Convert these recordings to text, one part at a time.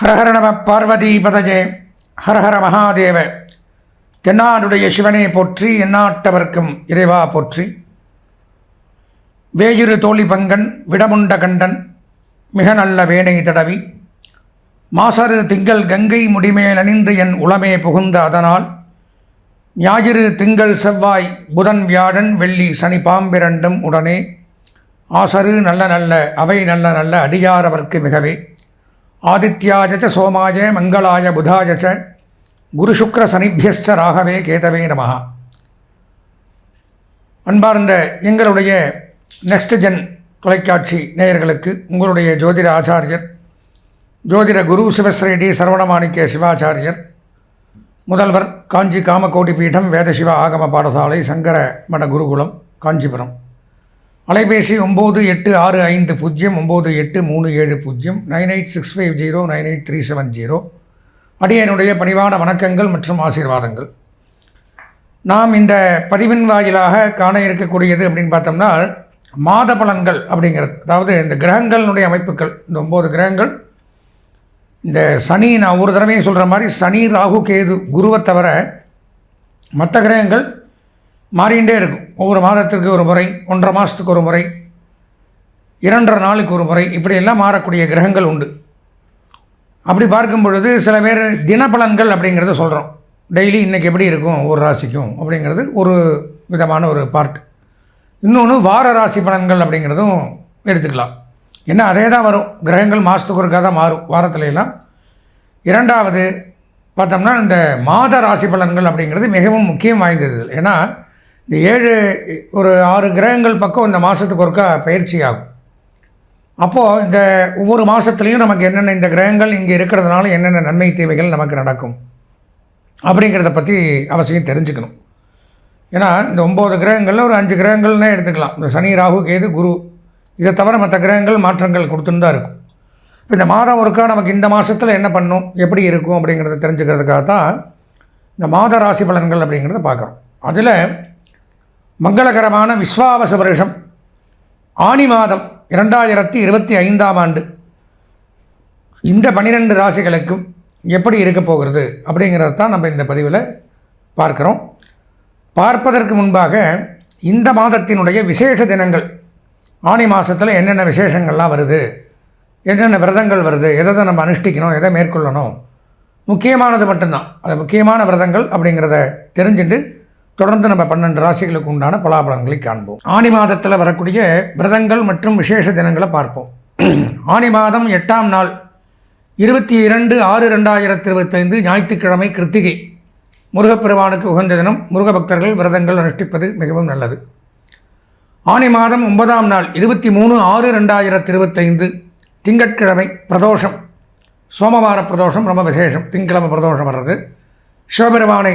ஹரஹர நம பார்வதி பதஜே ஹரஹர மகாதேவ. தென்னாடுடைய சிவனே போற்றி எந்நாட்டவர்க்கும் இறைவா போற்றி. வேயுரு தோழி பங்கன் விடமுண்ட கண்டன் மிக நல்ல வேணை தடவி. மாசரு திங்கள் கங்கை முடிமேலணிந்து என் உளமே புகுந்த அதனால். ஞாயிறு திங்கள் செவ்வாய் புதன் வியாழன் வெள்ளி சனி பாம்பிரண்டும் உடனே. ஆசரு நல்ல நல்ல அவை நல்ல நல்ல அடியாரவர்க்கு மிகவே. ஆதித்யாய ச சோமாய மங்களாய புதாய ச குரு சுக்ர ராகவே கேதவே நம. அன்பார்ந்த எங்களுடைய நெக்ஸ்ட் ஜென் தொலைக்காட்சி நேயர்களுக்கு உங்களுடைய ஜோதிட ஆச்சாரியர் ஜோதிட குரு சிவஸ்ரீடி சரவணமாணிக்க சிவாச்சாரியர் முதல்வர் காஞ்சி காமகோடி பீடம் வேதசிவா ஆகம பாடசாலை சங்கர மட குருகுலம் காஞ்சிபுரம். அலைபேசி ஒம்பது எட்டு ஆறு ஐந்து பூஜ்ஜியம் ஒம்பது எட்டு மூணு ஏழு பூஜ்ஜியம் nine eight six five zero nine eight three seven zero. அடியனுடைய பணிவான வணக்கங்கள் மற்றும் ஆசீர்வாதங்கள். நாம் இந்த பதிவின் வாயிலாக காண இருக்கக்கூடியது அப்படின்னு பார்த்தோம்னா மாத பலன்கள் அப்படிங்கிறது. அதாவது இந்த கிரகங்களினுடைய அமைப்புகள் இந்த ஒம்பது கிரகங்கள். இந்த சனி நான் ஒரு தடவையும் சொல்கிற மாதிரி சனி ராகு கேது குருவை தவிர மற்ற கிரகங்கள் மாறிகிட்டே இருக்கும். ஒவ்வொரு மாதத்திற்கு ஒரு முறை ஒன்றரை மாதத்துக்கு ஒரு முறை இரண்டரை நாளுக்கு ஒரு முறை இப்படியெல்லாம் மாறக்கூடிய கிரகங்கள் உண்டு. அப்படி பார்க்கும் பொழுது சில பேர் தினபலன்கள் அப்படிங்கிறத சொல்கிறோம் டெய்லி இன்றைக்கி எப்படி இருக்கும்? ஒரு ராசிக்கும் அப்படிங்கிறது ஒரு விதமான ஒரு பார்ட் இன்னொன்று வார ராசி பலன்கள் அப்படிங்கிறதும் எடுத்துக்கலாம். என்ன அதே தான் வரும். கிரகங்கள் மாதத்துக்கு ஒருக்காக தான் மாறும். வாரத்துல எல்லாம் இரண்டாவது பார்த்தோம்னா இந்த மாத ராசி பலன்கள் அப்படிங்கிறது மிகவும் முக்கியம் வாய்ந்தது. ஏன்னா இந்த ஏழு ஒரு ஆறு கிரகங்கள் பக்கம் இந்த மாதத்துக்கு ஒருக்கா பயிற்சி ஆகும் அப்போது இந்த ஒவ்வொரு மாதத்துலேயும் நமக்கு என்னென்ன இந்த கிரகங்கள் இங்கே இருக்கிறதுனால என்னென்ன நன்மை தீமைகள் நமக்கு நடக்கும் அப்படிங்கிறத பற்றி அவசியம் தெரிஞ்சுக்கணும். ஏன்னா இந்த ஒம்பது கிரகங்களில் ஒரு அஞ்சு கிரகங்கள்னே எடுத்துக்கலாம். இந்த சனி ராகு கேது குரு இதை தவிர மற்ற கிரகங்கள் மாற்றங்கள் கொடுத்துன்னு தான் இருக்கும். இப்போ இந்த மாதம் ஒருக்கா நமக்கு இந்த மாதத்தில் என்ன பண்ணும் எப்படி இருக்கும் அப்படிங்கிறத தெரிஞ்சுக்கிறதுக்காக தான் இந்த மாத ராசி பலன்கள் அப்படிங்கிறத பார்க்குறோம். அதில் மங்களகரமான விஸ்வாவச வருஷம். ஆணி மாதம் இரண்டாயிரத்தி இருபத்தி ஐந்தாம் ஆண்டு. இந்த பன்னிரெண்டு ராசிகளுக்கும் எப்படி இருக்க போகிறது அப்படிங்கிறது தான் நம்ம இந்த பதிவில் பார்க்குறோம். பார்ப்பதற்கு முன்பாக இந்த மாதத்தினுடைய விசேஷ தினங்கள் ஆணி மாதத்தில் என்னென்ன விசேஷங்கள்லாம் வருது என்னென்ன விரதங்கள் வருது எதை எதை நம்ம அனுஷ்டிக்கணும் எதை மேற்கொள்ளணும் முக்கியமானது மட்டும்தான். அது முக்கியமான விரதங்கள் அப்படிங்கிறத தெரிஞ்சுட்டு தொடர்ந்து நம்ம பன்னெண்டு ராசிகளுக்கு உண்டான பலாபலன்களை காண்போம். ஆணி மாதத்தில் வரக்கூடிய விரதங்கள் மற்றும் விசேஷ தினங்களை பார்ப்போம். ஆணி மாதம் எட்டாம் நாள் இருபத்தி இரண்டு ஆறு ரெண்டாயிரத்தி இருபத்தைந்து ஞாயிற்றுக்கிழமை கிருத்திகை. முருகப்பெருமானுக்கு உகந்த தினம் முருக பக்தர்கள் விரதங்கள் அனுஷ்டிப்பது மிகவும் நல்லது. ஆணி மாதம் ஒன்பதாம் நாள் இருபத்தி மூணு ஆறு ரெண்டாயிரத்தி இருபத்தைந்து திங்கட்கிழமை பிரதோஷம். சோமவார பிரதோஷம் ரொம்ப விசேஷம். திங்கிழமை பிரதோஷம் வர்றது. சிவபெருமானை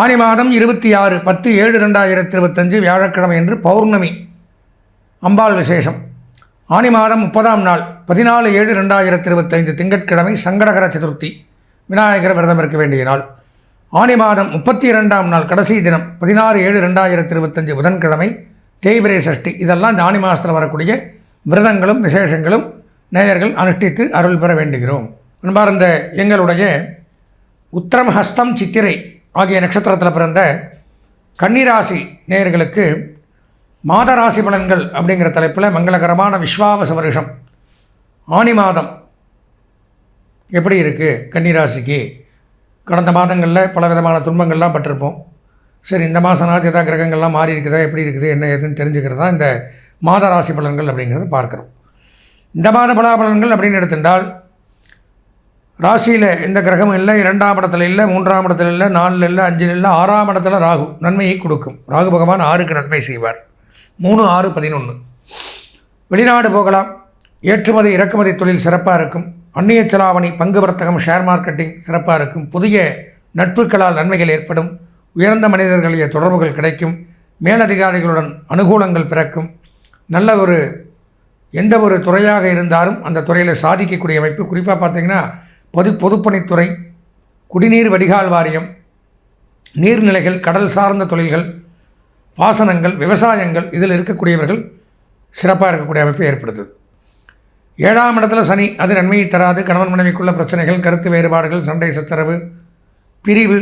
ஆணி மாதம் இருபத்தி ஆறு பத்து ஏழு ரெண்டாயிரத்தி இருபத்தஞ்சு வியாழக்கிழமை என்று பௌர்ணமி. அம்பாள் விசேஷம். ஆணி மாதம் முப்பதாம் நாள் பதினாலு ஏழு ரெண்டாயிரத்தி இருபத்தைந்து திங்கட்கிழமை சங்கடகர சதுர்த்தி. விநாயகர் விரதம் இருக்க வேண்டிய நாள். ஆணி மாதம் முப்பத்தி இரண்டாம் நாள் கடைசி தினம் பதினாறு ஏழு ரெண்டாயிரத்தி இருபத்தஞ்சு புதன்கிழமை தேய்பிரை சஷ்டி. இதெல்லாம் ஆணி மாதத்தில் வரக்கூடிய விரதங்களும் விசேஷங்களும் நேயர்கள் அனுஷ்டித்து அருள் பெற வேண்டுகிறோம். அன்பார்ந்த எங்களுடைய உத்தரம் ஹஸ்தம் சித்திரை ஆகிய நட்சத்திரத்தில் பிறந்த கன்னிராசி நேயர்களுக்கு மாத ராசி பலன்கள் அப்படிங்கிற தலைப்பில் மங்களகரமான விஸ்வாவச வருஷம். ஆணி மாதம். எப்படி இருக்குது கன்னிராசிக்கு? கடந்த மாதங்களில் பல விதமான துன்பங்கள்லாம் பட்டிருப்போம். சரி இந்த மாதம் ஏதாவது கிரகங்கள்லாம் மாறி இருக்குதா எப்படி இருக்குது என்ன ஏதுன்னு தெரிஞ்சுக்கிறது தான் இந்த மாத ராசி பலன்கள் அப்படிங்கிறத பார்க்குறோம். இந்த மாத பலாபலன்கள் அப்படின்னு எடுத்துட்டால் ராசியில் எந்த கிரகமும் இல்லை. இரண்டாம் இடத்துல இல்லை மூன்றாம் இடத்துல இல்லை நாலில் இல்லை அஞ்சில் இல்லை ஆறாம் இடத்துல ராகு நன்மையை கொடுக்கும். ராகு பகவான் ஆறுக்கு நன்மை செய்வார். மூணு ஆறு பதினொன்று வெளிநாடு போகலாம். ஏற்றுமதி இறக்குமதி தொழில் சிறப்பாக இருக்கும். அந்நிய செலாவணி பங்கு வர்த்தகம் ஷேர் மார்க்கெட்டிங் சிறப்பாக இருக்கும். புதிய நட்புகளால் நன்மைகள் ஏற்படும். உயர்ந்த மனிதர்களுடைய தொடர்புகள் கிடைக்கும். மேலதிகாரிகளுடன் அனுகூலங்கள் பிறக்கும். நல்ல ஒரு எந்த ஒரு துறையாக இருந்தாலும் அந்த துறையில் சாதிக்கக்கூடிய அமைப்பு. குறிப்பாக பார்த்தீங்கன்னா பொது பொதுப்பணித்துறை குடிநீர் வடிகால் வாரியம் நீர்நிலைகள் கடல் சார்ந்த தொழில்கள் வாசனங்கள் விவசாயங்கள் இதில் இருக்கக்கூடியவர்கள் சிறப்பாக இருக்கக்கூடிய அமைப்பை ஏற்படுத்துது. ஏழாம் இடத்துல சனி அது நன்மையை தராது. கணவன் மனைவிக்குள்ள பிரச்சனைகள் கருத்து வேறுபாடுகள் சண்டை சச்சரவு பிரிவு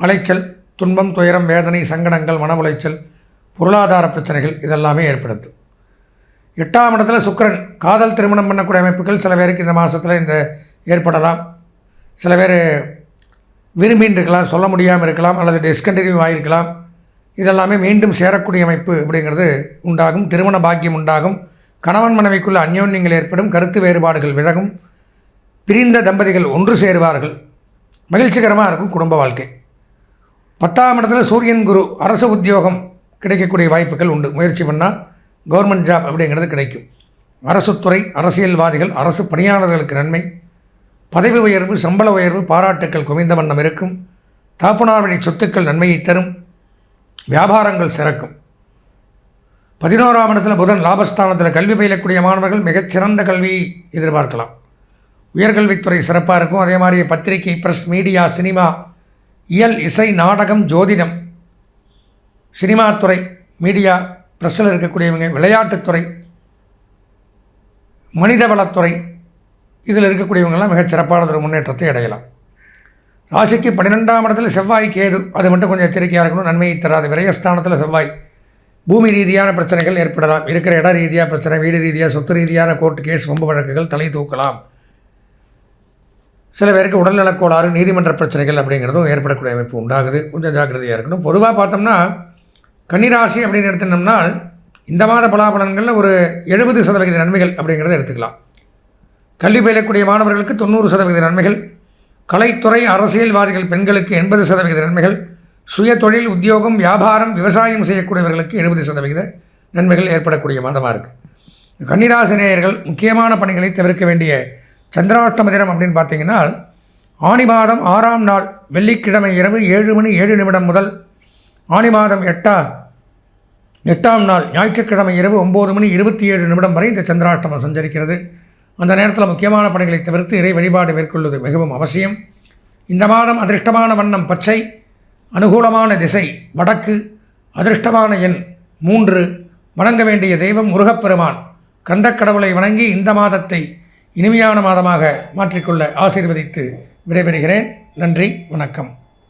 அலைச்சல் துன்பம் துயரம் வேதனை சங்கடங்கள் மன உளைச்சல் பொருளாதார பிரச்சனைகள் இதெல்லாமே ஏற்படுத்தும் எட்டாம் இடத்துல சுக்கிரன் காதல் திருமணம் பண்ணக்கூடிய அமைப்புகள் சில பேருக்கு இந்த மாதத்தில் இந்த ஏற்படலாம். சில பேர் விரும்பின்னு இருக்கலாம் சொல்ல முடியாமல் இருக்கலாம் அல்லது டிஸ்கண்டினியூ ஆகிருக்கலாம் இதெல்லாமே மீண்டும் சேரக்கூடிய அமைப்பு அப்படிங்கிறது உண்டாகும் திருமண பாக்கியம் உண்டாகும். கணவன் மனைவிக்குள்ள அந்யோன்யங்கள் ஏற்படும் கருத்து வேறுபாடுகள் விலகும். பிரிந்த தம்பதிகள் ஒன்று சேருவார்கள். மகிழ்ச்சிகரமாக இருக்கும் குடும்ப வாழ்க்கை. பத்தாம் இடத்துல சூரியன் குரு அரசு உத்தியோகம் கிடைக்கக்கூடிய வாய்ப்புகள் உண்டு. முயற்சி பண்ணால் கவர்மெண்ட் ஜாப் அப்படிங்கிறது கிடைக்கும். அரசுத்துறை அரசியல்வாதிகள் அரசு பணியாளர்களுக்கு நன்மை. பதவி உயர்வு சம்பள உயர்வு பாராட்டுக்கள் குவிந்த வண்ணம் இருக்கும். தாப்புனார் வழி சொத்துக்கள் நன்மையை தரும். வியாபாரங்கள் சிறக்கும். பதினோராம் இடத்தில் புதன் லாபஸ்தானத்தில் கல்வி பயிலக்கூடிய மாணவர்கள் மிகச்சிறந்த கல்வியை எதிர்பார்க்கலாம். உயர்கல்வித்துறை சிறப்பாக இருக்கும். அதே மாதிரி பத்திரிகை ப்ரெஸ் மீடியா சினிமா இயல் இசை நாடகம் ஜோதிடம் சினிமாத்துறை மீடியா ப்ரெஸ்ஸில் இருக்கக்கூடியவங்க விளையாட்டுத்துறை மனிதவளத்துறை இதில் இருக்கக்கூடியவங்கெல்லாம் மிகச் சிறப்பானதொரு ஒரு முன்னேற்றத்தை அடையலாம். ராசிக்கு பன்னிரெண்டாம் இடத்துல செவ்வாய் கேது. அது மட்டும் கொஞ்சம் எச்சரிக்கையாக இருக்கணும். நன்மையை தராது. விரயஸ்தானத்தில் செவ்வாய். பூமி ரீதியான பிரச்சனைகள் ஏற்படலாம். இருக்கிற இட ரீதியாக பிரச்சனை வீடு ரீதியாக சொத்து ரீதியான கோர்ட்டு கேஸ் வம்பு வழக்குகள் தலை தூக்கலாம். சில பேருக்கு உடல்நலக் கோளாறு நீதிமன்ற பிரச்சனைகள் அப்படிங்கிறதும் ஏற்படக்கூடிய அமைப்பு உண்டாகுது. கொஞ்சம் ஜாக்கிரதையாக இருக்கணும். பொதுவாக பார்த்தோம்னா கன்னிராசி அப்படின்னு எடுத்துனோம்னா இந்த மாத பலாபலன்களில் ஒரு எழுபது சதவிகித நன்மைகள் அப்படிங்கிறத எடுத்துக்கலாம். கல்வி பயிலக்கூடிய மாணவர்களுக்கு தொண்ணூறு சதவீத நன்மைகள் கலைத்துறை அரசியல்வாதிகள் பெண்களுக்கு எண்பது சதவிகித நன்மைகள் சுய தொழில் உத்தியோகம் வியாபாரம் விவசாயம் செய்யக்கூடியவர்களுக்கு எழுபது சதவிகித நன்மைகள் ஏற்படக்கூடிய மாதமாக இருக்குது கன்னிராசினேயர்கள் முக்கியமான பணிகளை தவிர்க்க வேண்டிய சந்திராஷ்டம தினம் அப்படின்னு பார்த்தீங்கன்னா ஆணி மாதம் ஆறாம் நாள் வெள்ளிக்கிழமை இரவு ஏழு மணி ஏழு நிமிடம் முதல் ஆணி மாதம் எட்டா எட்டாம் நாள் ஞாயிற்றுக்கிழமை இரவு ஒம்பது மணி இருபத்தி ஏழு நிமிடம் வரை இந்த சந்திராஷ்டமம் சஞ்சரிக்கிறது. அந்த நேரத்தில் முக்கியமான பணிகளை தவிர்த்து இறை வழிபாடு மேற்கொள்வது மிகவும் அவசியம். இந்த மாதம் அதிர்ஷ்டமான வண்ணம் பச்சை அனுகூலமான திசை வடக்கு அதிர்ஷ்டமான எண் மூன்று. வணங்க வேண்டிய தெய்வம் முருகப்பெருமான். கண்டக்கடவுளை வணங்கி இந்த மாதத்தை இனிமையான மாதமாக மாற்றிக்கொள்ள ஆசீர்வதித்து விடைபெறுகிறேன். நன்றி வணக்கம்.